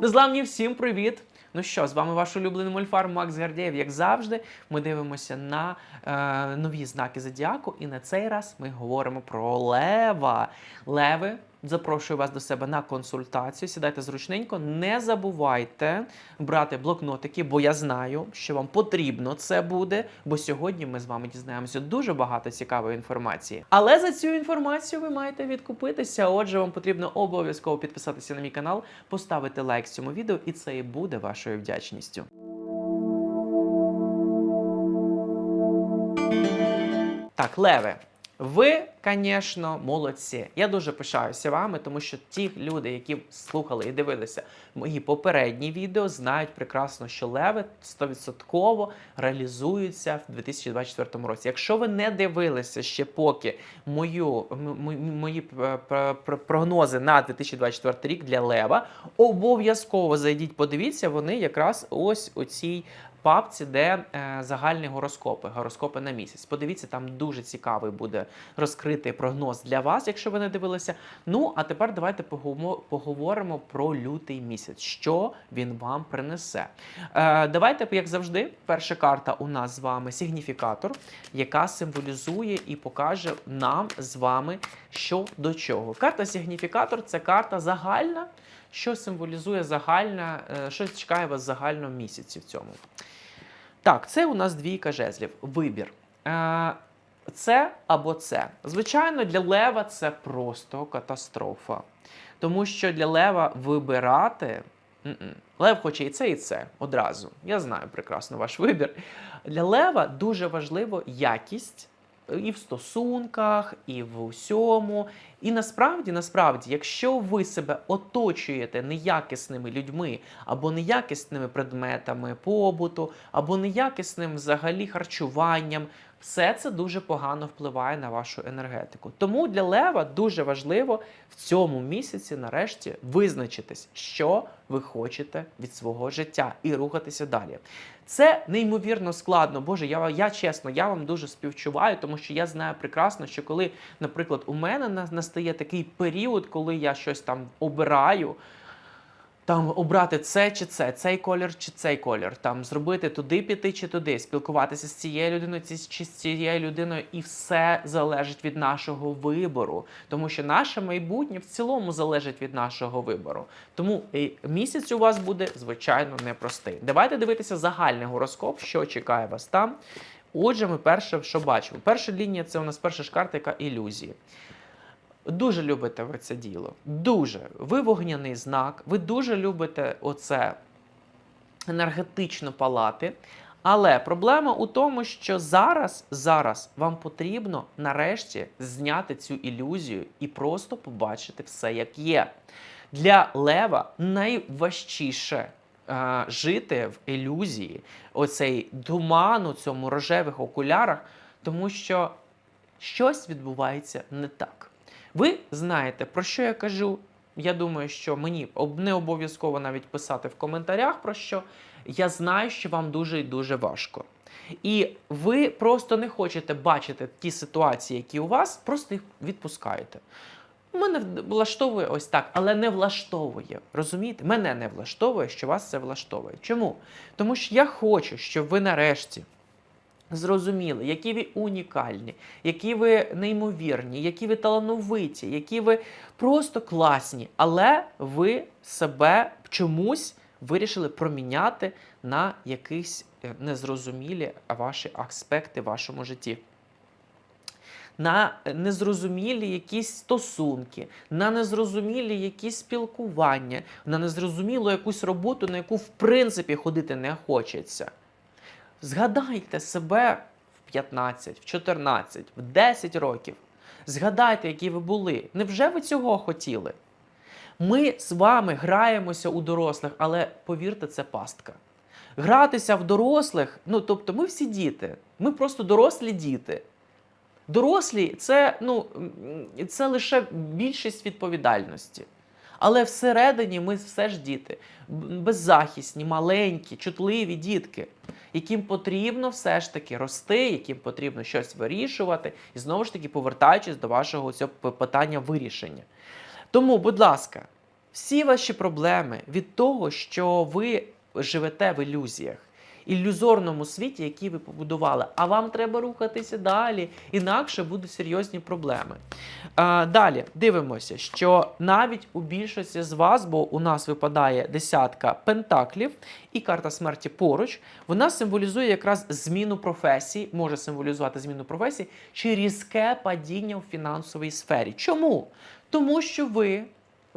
Незламні всім привіт! Ну що, з вами ваш улюблений мольфар Макс Гардєєв. Як завжди, ми дивимося на е, нові знаки зодіаку, і на цей раз ми говоримо про лева. Леви, запрошую вас до себе на консультацію. Сідайте зручненько. Не забувайте брати блокнотики, бо я знаю, що вам потрібно це буде. Бо сьогодні ми з вами дізнаємося дуже багато цікавої інформації. Але за цю інформацію ви маєте відкупитися. Отже, вам потрібно обов'язково підписатися на мій канал, поставити лайк цьому відео, і це і буде вашою вдячністю. Так, леве. Ви, звісно, молодці. Я дуже пишаюся вами, тому що ті люди, які слухали і дивилися мої попередні відео, знають прекрасно, що леви 100% реалізуються в 2024 році. Якщо ви не дивилися ще поки мою, мої е, пр- пр- прогнози на 2024 рік для лева, обов'язково зайдіть, подивіться, вони якраз ось у цій папці, де е, загальні гороскопи, гороскопи на місяць. Подивіться, там дуже цікавий буде розкритий прогноз для вас, якщо ви не дивилися. Ну а тепер давайте поговоримо, про лютий місяць, що він вам принесе. Е, давайте, як завжди, перша карта у нас з вами сигніфікатор, яка символізує і покаже нам з вами, що до чого. Карта сигніфікатор це карта загальна. Що символізує загальна, е, що чекає вас загально місяці в цьому? Так, це у нас двійка жезлів. Вибір. Е, Це або це. Звичайно, для лева це просто катастрофа. Тому що для лева вибирати. Лев хоче і це, і це одразу. Я знаю прекрасно ваш вибір. Для лева дуже важливо якість і в стосунках, і в усьому. І насправді, насправді, якщо ви себе оточуєте неякісними людьми або неякісними предметами побуту, або неякісним взагалі харчуванням, все це дуже погано впливає на вашу енергетику. Тому для лева дуже важливо в цьому місяці нарешті визначитись, що ви хочете від свого життя, і рухатися далі. Це неймовірно складно. Боже, я, я чесно, я вам дуже співчуваю, тому що я знаю прекрасно, що коли, наприклад, у мене на- настає такий період, коли я щось там обираю. Там обрати це чи це, цей колір чи цей колір, там зробити туди піти чи туди, спілкуватися з цією людиною чи з цією людиною, і все залежить від нашого вибору, тому що наше майбутнє в цілому залежить від нашого вибору. Тому е, місяць у вас буде звичайно непростий. Давайте дивитися загальний гороскоп, що чекає вас там. Отже, ми перше, що бачимо. Перша лінія це у нас перша ж карта, яка ілюзії. Дуже любите ви це діло. Дуже. Ви вогняний знак, ви дуже любите оце енергетично палати. Але проблема у тому, що зараз, зараз вам потрібно нарешті зняти цю ілюзію і просто побачити все, як є. Для лева найважчіше е, жити в ілюзії, оцей туман у цьому рожевих окулярах, тому що щось відбувається не так. Ви знаєте, про що я кажу. Я думаю, що мені не обов'язково навіть писати в коментарях про що. Я знаю, що вам дуже і дуже важко. І ви просто не хочете бачити ті ситуації, які у вас, просто їх відпускаєте. Мене влаштовує ось так, але не влаштовує. Розумієте? Мене не влаштовує, що вас це влаштовує. Чому? Тому що я хочу, щоб ви нарешті зрозуміли, які ви унікальні, які ви неймовірні, які ви талановиті, які ви просто класні, але ви себе чомусь вирішили проміняти на якісь е, незрозумілі ваші аспекти в вашому житті. На незрозумілі якісь стосунки, на незрозумілі якісь спілкування, на незрозумілу якусь роботу, на яку в принципі ходити не хочеться. Згадайте себе в 15, в 14, в 10 років. Згадайте, які ви були. Невже ви цього хотіли? Ми з вами граємося у дорослих, але повірте, це пастка. Гратися в дорослих, ну тобто, ми всі діти, ми просто дорослі діти. Дорослі це, ну, це лише більшість відповідальності. Але всередині ми все ж діти, беззахисні, маленькі, чутливі дітки, яким потрібно все ж таки рости, яким потрібно щось вирішувати, і знову ж таки повертаючись до вашого цього питання вирішення. Тому, будь ласка, Всі ваші проблеми від того, що ви живете в ілюзіях, ілюзорному світі, який ви побудували. А вам треба рухатися далі, інакше будуть серйозні проблеми. А, далі дивимося, що навіть у більшості з вас, бо у нас випадає десятка пентаклів і карта смерті поруч, вона символізує якраз зміну професії, може символізувати зміну професії чи різке падіння в фінансовій сфері. Чому? Тому що ви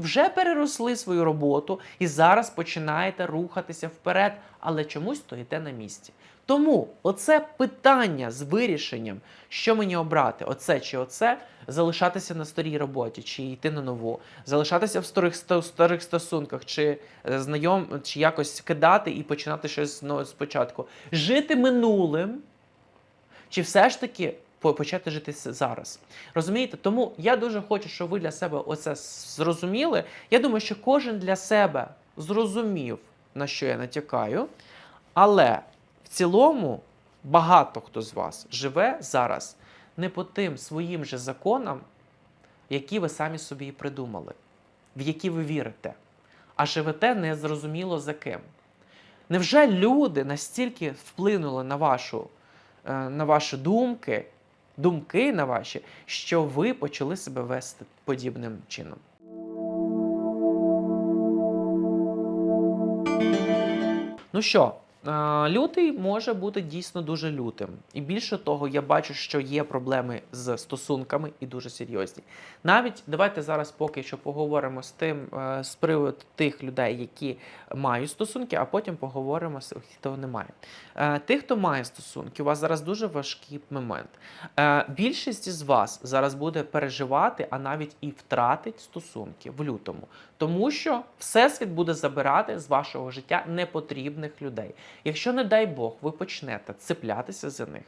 вже переросли свою роботу і зараз починаєте рухатися вперед, але чомусь стоїте на місці. Тому оце питання з вирішенням, що мені обрати, оце чи оце, залишатися на старій роботі, чи йти на нову, залишатися в старих, старих стосунках, чи е, знайом, чи якось кидати і починати щось ну, спочатку. Жити минулим, чи все ж таки почати жити зараз. Розумієте? Тому я дуже хочу, щоб ви для себе оце зрозуміли. Я думаю, що кожен для себе зрозумів, на що я натякаю. Але в цілому багато хто з вас живе зараз не по тим своїм же законам, які ви самі собі придумали, в які ви вірите, а живете незрозуміло за ким. Невже люди настільки вплинули на вашу, е, на ваші думки, думки на ваші, що ви почали себе вести подібним чином? Ну що, лютий може бути дійсно дуже лютим. І більше того, я бачу, що є проблеми з стосунками і дуже серйозні. Навіть давайте зараз поки що поговоримо з тим е, з приводу тих людей, які мають стосунки, а потім поговоримо з хто не має. Е, Тих, хто має стосунки, у вас зараз дуже важкий момент. Е, Більшість із вас зараз буде переживати, а навіть і втратить стосунки в лютому. Тому що Всесвіт буде забирати з вашого життя непотрібних людей. Якщо, не дай Бог, ви почнете цеплятися за них,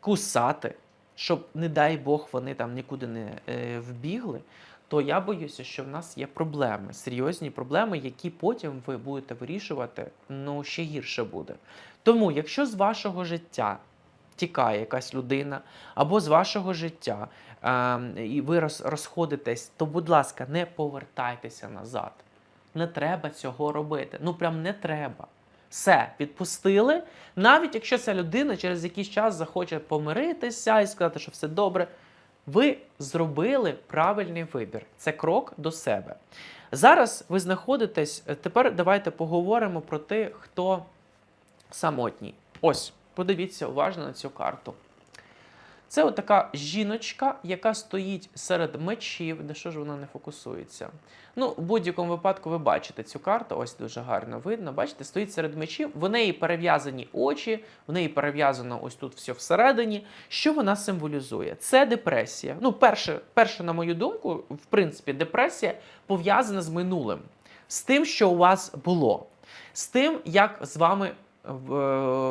кусати, щоб, не дай Бог, вони там нікуди не е, вбігли, то я боюся, що в нас є проблеми, серйозні проблеми, які потім ви будете вирішувати, ну ще гірше буде. Тому, якщо з вашого життя тікає якась людина, або з вашого життя, ем, і ви розходитесь, то, будь ласка, не повертайтеся назад. Не треба цього робити. Ну прям не треба. Все, відпустили. Навіть якщо ця людина через якийсь час захоче помиритися і сказати, що все добре, ви зробили правильний вибір. Це крок до себе. Зараз ви знаходитесь. Тепер давайте поговоримо про тих, хто самотній. Ось, подивіться уважно на цю карту. Це от така жіночка, яка стоїть серед мечів, де що ж вона не фокусується. Ну, в будь-якому випадку ви бачите цю карту, ось дуже гарно видно. Бачите, стоїть серед мечів, в неї перев'язані очі, в неї перев'язано ось тут все всередині. Що вона символізує? Це депресія. Ну, перше, перше, на мою думку, в принципі, депресія пов'язана з минулим, з тим, що у вас було, з тим, як з вами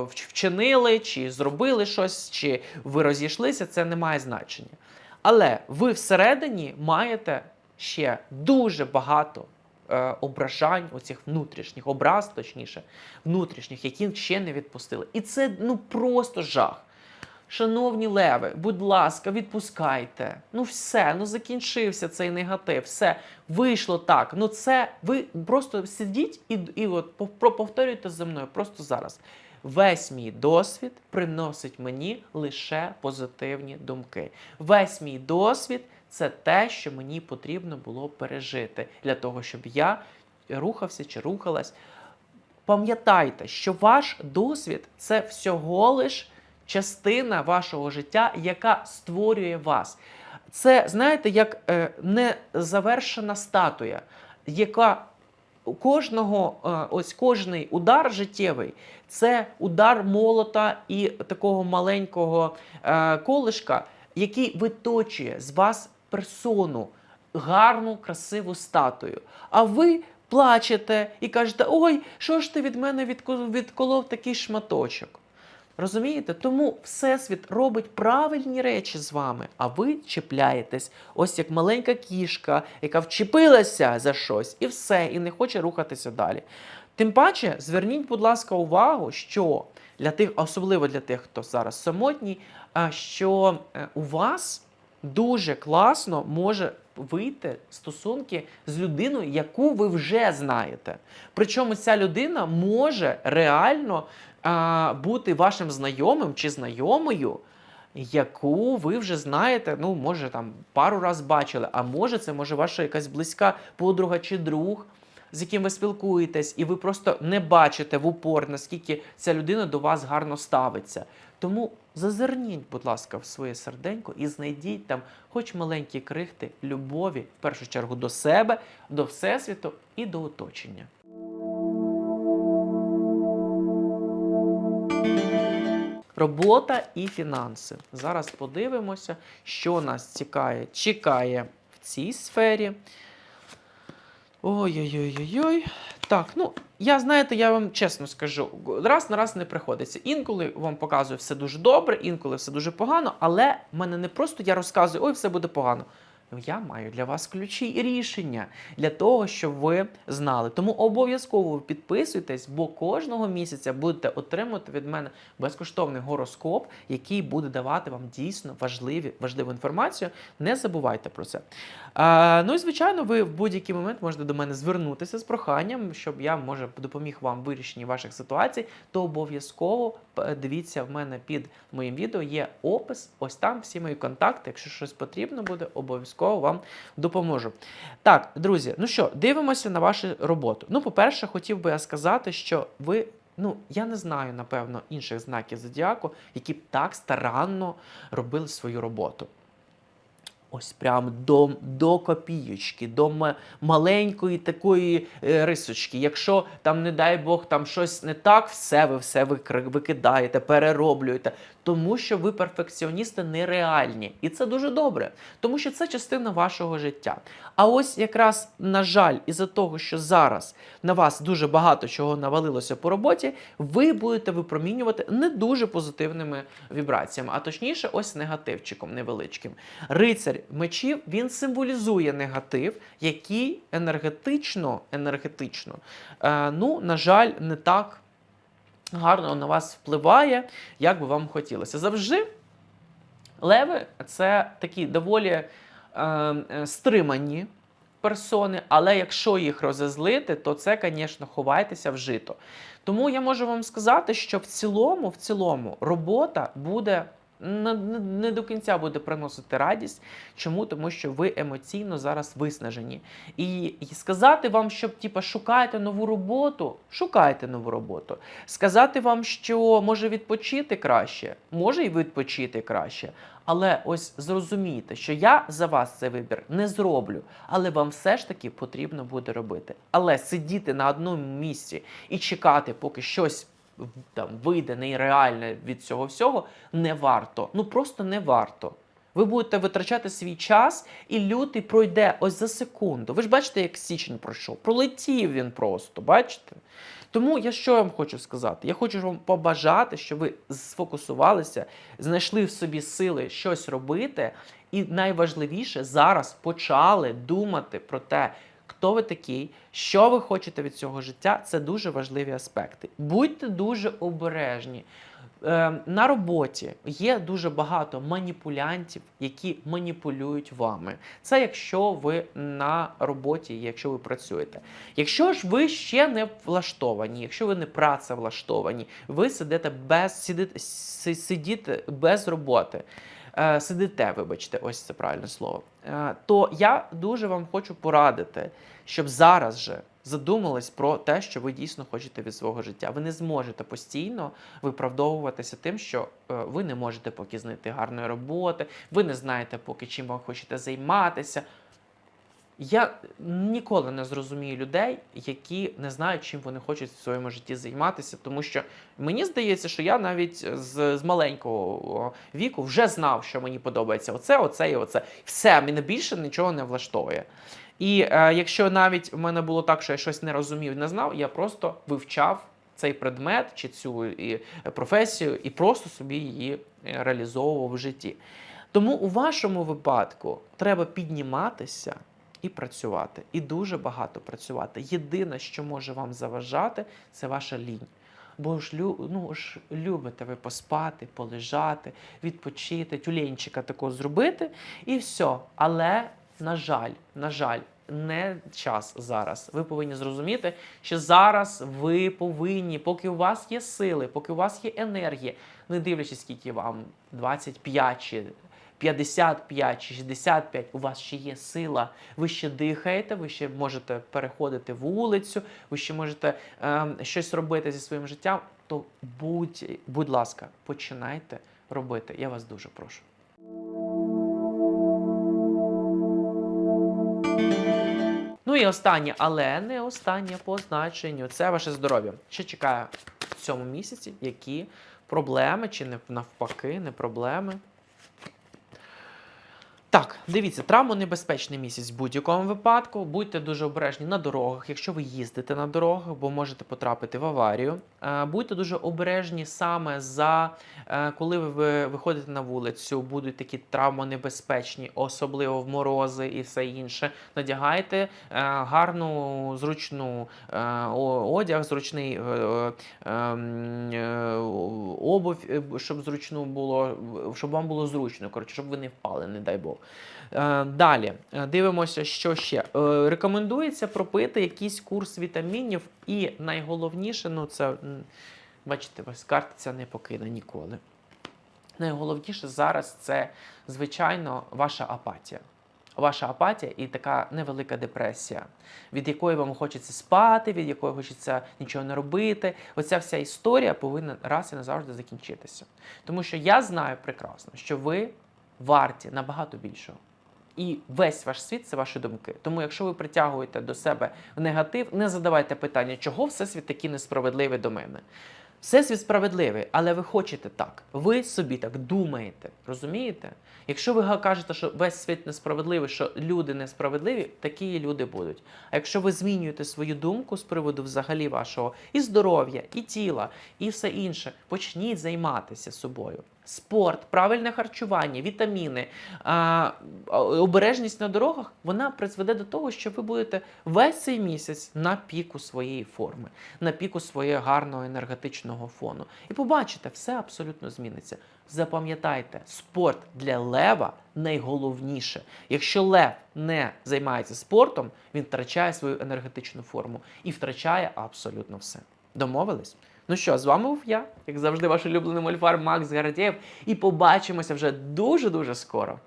вчинили, чи зробили щось, чи ви розійшлися, це не має значення. Але ви всередині маєте ще дуже багато е, ображань, оцих внутрішніх, образ, точніше, внутрішніх, які ще не відпустили. І це ну просто жах. Шановні леви, будь ласка, відпускайте. Ну все, ну закінчився цей негатив, все вийшло так. Ну це ви просто сидіть і, і от повторюйте за мною просто зараз. Весь мій досвід приносить мені лише позитивні думки. Весь мій досвід це те, що мені потрібно було пережити для того, щоб я рухався чи рухалась. Пам'ятайте, що ваш досвід це всього лиш частина вашого життя, яка створює вас. Це, знаєте, як е, незавершена статуя, яка кожного, е, ось кожний удар життєвий це удар молота і такого маленького е, колишка, який виточує з вас персону, гарну, красиву статую. А ви плачете і кажете: ой, що ж ти від мене відко- відколов такий шматочок. Розумієте? Тому Всесвіт робить правильні речі з вами, а ви чіпляєтесь, ось як маленька кішка, яка вчепилася за щось, і все, і не хоче рухатися далі. Тим паче, зверніть, будь ласка, увагу, що для тих, особливо для тих, хто зараз самотній, що е, у вас дуже класно може вийти стосунки з людиною, яку ви вже знаєте. Причому ця людина може реально а, бути вашим знайомим чи знайомою, яку ви вже знаєте, ну, може, там пару раз бачили, а може, це може ваша якась близька подруга чи друг. З яким ви спілкуєтесь, і ви просто не бачите в упор, наскільки ця людина до вас гарно ставиться. Тому зазирніть, будь ласка, в своє серденько і знайдіть там хоч маленькі крихти любові, в першу чергу до себе, до Всесвіту і до оточення. Робота і фінанси. Зараз подивимося, що нас цікає, чекає в цій сфері. Ой-ой-ой-ой-ой. Так, ну я знаєте, я вам чесно скажу, раз на раз не приходиться. Інколи вам показую все дуже добре, інколи все дуже погано, але в мене не просто я розказую, ой, все буде погано. Я маю для вас ключі і рішення для того, щоб ви знали. Тому обов'язково підписуйтесь, бо кожного місяця будете отримувати від мене безкоштовний гороскоп, який буде давати вам дійсно важливі, важливу інформацію. Не забувайте про це. А, ну і звичайно, ви в будь-який момент можете до мене звернутися з проханням, щоб я може допоміг вам в вирішенні ваших ситуацій. То обов'язково дивіться в мене під моїм відео. Є опис. Ось там всі мої контакти. Якщо щось потрібно буде, обов'язково вам допоможу. Так, друзі, ну що, дивимося на вашу роботу. Ну, по-перше, хотів би я сказати, що ви. Ну, я не знаю, напевно, інших знаків зодіаку, які б так старанно робили свою роботу. Ось прям до, до копійочки, до маленької такої е, рисочки. Якщо там, не дай Бог, там щось не так, все ви все викидаєте, перероблюєте. Тому що ви перфекціоністи нереальні. І це дуже добре, тому що це частина вашого життя. А ось якраз, на жаль, із-за того, що зараз на вас дуже багато чого навалилося по роботі, ви будете випромінювати не дуже позитивними вібраціями, а точніше, ось негативчиком невеличким. Рицарь мечів він символізує негатив, який енергетично, енергетично, е, ну, на жаль, не так гарно на вас впливає, як би вам хотілося. Завжди леви це такі доволі е, е, стримані персони, але якщо їх розозлити, то це, звісно, ховайтеся в жито. Тому я можу вам сказати, що в цілому, в цілому, робота буде. Не, до кінця буде приносити радість. Чому? Тому що ви емоційно зараз виснажені. І, сказати вам, щоб типа, шукайте нову роботу, шукайте нову роботу. Сказати вам, що може відпочити краще, може і відпочити краще. Але ось зрозумійте, що я за вас цей вибір не зроблю, але вам все ж таки потрібно буде робити. Але сидіти на одному місці і чекати, поки щось там вийде нереальне від цього всього, не варто. Ну просто не варто. Ви будете витрачати свій час, і лютий пройде ось за секунду. Ви ж бачите, як січень пройшов. Пролетів він просто, бачите? Тому я що вам хочу сказати? Я хочу вам побажати, щоб ви сфокусувалися, знайшли в собі сили щось робити, і найважливіше зараз почали думати про те, хто ви такий, що ви хочете від цього життя. Це дуже важливі аспекти. Будьте дуже обережні. Е, на роботі є дуже багато маніпулянтів, які маніпулюють вами. Це якщо ви на роботі, якщо ви працюєте. Якщо ж ви ще не влаштовані, якщо ви не працевлаштовані, ви сидите без сидите, си- сидіте без роботи. е, Сидите, вибачте, ось це правильне слово. Е, То я дуже вам хочу порадити, щоб зараз же задумались про те, що ви дійсно хочете від свого життя. Ви не зможете постійно виправдовуватися тим, що е, ви не можете поки знайти гарної роботи, ви не знаєте, поки чим ви хочете займатися. Я ніколи не зрозумію людей, які не знають, чим вони хочуть в своєму житті займатися, тому що мені здається, що я навіть з, з маленького віку вже знав, що мені подобається оце, оце і оце. Все, мене більше нічого не влаштовує. І е, якщо навіть в мене було так, що я щось не розумів, не знав, я просто вивчав цей предмет чи цю і, е, професію і просто собі її е, реалізовував в житті. Тому у вашому випадку треба підніматися і працювати, і дуже багато працювати. Єдине, що може вам заважати, це ваша лінь. Бо ж ну, ж любите ви поспати, полежати, відпочити, тюленчика такого зробити, і все. Але, на жаль, на жаль, не час зараз. Ви повинні зрозуміти, що зараз ви повинні, поки у вас є сили, поки у вас є енергія, не дивлячись, скільки вам 25 чи 55 чи 65, у вас ще є сила, ви ще дихаєте, ви ще можете переходити вулицю, ви ще можете ем, щось робити зі своїм життям, то будь, будь ласка, починайте робити. Я вас дуже прошу. Ну і останнє, але не останнє по значенню. Це ваше здоров'я. Що чекає в цьому місяці? Які проблеми чи не навпаки, не проблеми? Так, дивіться, травмонебезпечний місяць в будь-якому випадку. Будьте дуже обережні на дорогах, якщо ви їздите на дорогах, бо можете потрапити в аварію. Е, Будьте дуже обережні саме за е, коли ви виходите на вулицю, будуть такі травмонебезпечні, особливо в морози і все інше. Надягайте е, гарну, зручну одяг, зручний ем, обувь, щоб зручно було, щоб вам було зручно, коротше, щоб ви не впали, не дай Бог. Далі дивимося, що ще. Рекомендується пропити якийсь курс вітамінів, і найголовніше, ну це бачите, ось карта ця не покине ніколи. Найголовніше зараз це, звичайно, ваша апатія. Ваша апатія і така невелика депресія, від якої вам хочеться спати, від якої хочеться нічого не робити. Оця вся історія повинна раз і назавжди закінчитися. Тому що я знаю прекрасно, що ви варті набагато більшого. І весь ваш світ це ваші думки. Тому, якщо ви притягуєте до себе негатив, не задавайте питання, чого всесвіт такий несправедливий до мене. Всесвіт справедливий, але ви хочете так. Ви собі так думаєте. Розумієте? Якщо ви кажете, що весь світ несправедливий, що люди несправедливі, такі і люди будуть. А якщо ви змінюєте свою думку з приводу взагалі вашого і здоров'я, і тіла, і все інше, почніть займатися собою. Спорт, правильне харчування, вітаміни, обережність на дорогах, вона призведе до того, що ви будете весь цей місяць на піку своєї форми, на піку свого гарного енергетичного фону. І побачите, все абсолютно зміниться. Запам'ятайте, спорт для лева найголовніше. Якщо лев не займається спортом, він втрачає свою енергетичну форму і втрачає абсолютно все. Домовились? Ну що, з вами був я, як завжди, ваш улюблений мольфар Макс Гаратєєв, і побачимося вже дуже-дуже скоро.